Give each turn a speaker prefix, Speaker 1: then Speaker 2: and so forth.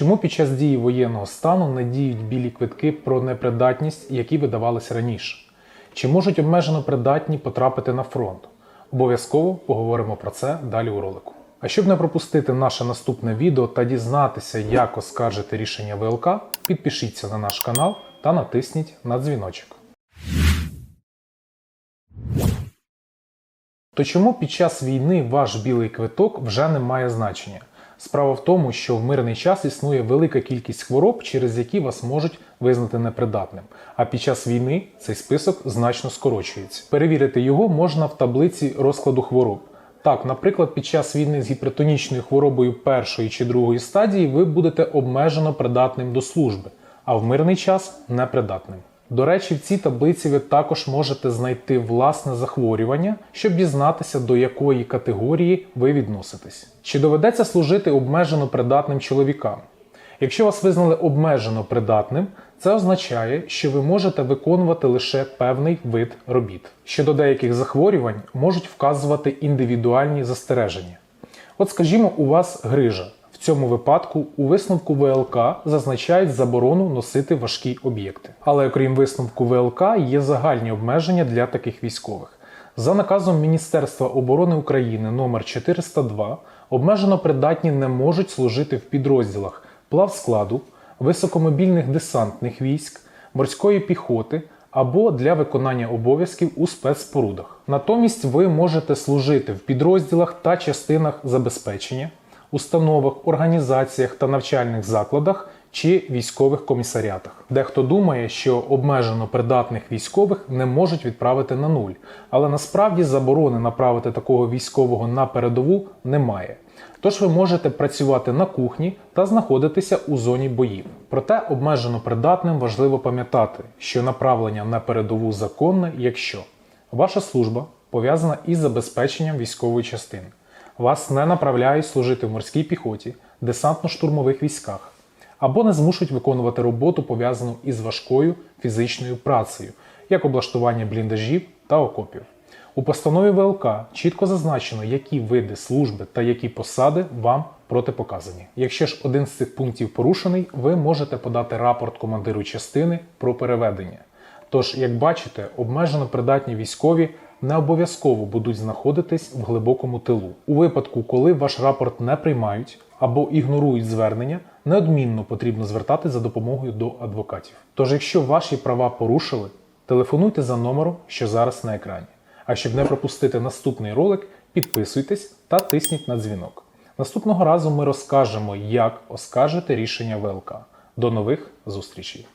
Speaker 1: Чому під час дії воєнного стану не діють білі квитки про непридатність, які видавались раніше? Чи можуть обмежено придатні потрапити на фронт? Обов'язково поговоримо про це далі у ролику. А щоб не пропустити наше наступне відео та дізнатися, як оскаржити рішення ВЛК, підпишіться на наш канал та натисніть на дзвіночок. То чому під час війни ваш білий квиток вже не має значення? Справа в тому, що в мирний час існує велика кількість хвороб, через які вас можуть визнати непридатним. А під час війни цей список значно скорочується. Перевірити його можна в таблиці розкладу хвороб. Так, наприклад, під час війни з гіпертонічною хворобою першої чи другої стадії ви будете обмежено придатним до служби, а в мирний час непридатним. До речі, в цій таблиці ви також можете знайти власне захворювання, щоб дізнатися, до якої категорії ви відноситесь. Чи доведеться служити обмежено придатним чоловікам? Якщо вас визнали обмежено придатним, це означає, що ви можете виконувати лише певний вид робіт. Щодо деяких захворювань можуть вказувати індивідуальні застереження. От, скажімо, у вас грижа. Цьому випадку у висновку ВЛК зазначають заборону носити важкі об'єкти. Але окрім висновку ВЛК є загальні обмеження для таких військових. За наказом Міністерства оборони України номер 402 обмежено придатні не можуть служити в підрозділах плавскладу, високомобільних десантних військ, морської піхоти або для виконання обов'язків у спецспорудах. Натомість ви можете служити в підрозділах та частинах забезпечення, установах, організаціях та навчальних закладах чи військових комісаріатах. Дехто думає, що обмежено придатних військових не можуть відправити на нуль, але насправді заборони направити такого військового на передову немає. Тож ви можете працювати на кухні та знаходитися у зоні боїв. Проте обмежено придатним важливо пам'ятати, що направлення на передову законне, якщо ваша служба пов'язана із забезпеченням військової частини, вас не направляють служити в морській піхоті, десантно-штурмових військах або не змушують виконувати роботу пов'язану із важкою фізичною працею, як облаштування бліндажів та окопів. У постанові ВЛК чітко зазначено, які види служби та які посади вам протипоказані. Якщо ж один з цих пунктів порушений, ви можете подати рапорт командиру частини про переведення. Тож, як бачите, обмежено придатні військові не обов'язково будуть знаходитись в глибокому тилу. У випадку, коли ваш рапорт не приймають або ігнорують звернення, неодмінно потрібно звертати за допомогою до адвокатів. Тож, якщо ваші права порушили, телефонуйте за номером, що зараз на екрані. А щоб не пропустити наступний ролик, підписуйтесь та тисніть на дзвінок. Наступного разу ми розкажемо, як оскаржити рішення ВЛК. До нових зустрічей!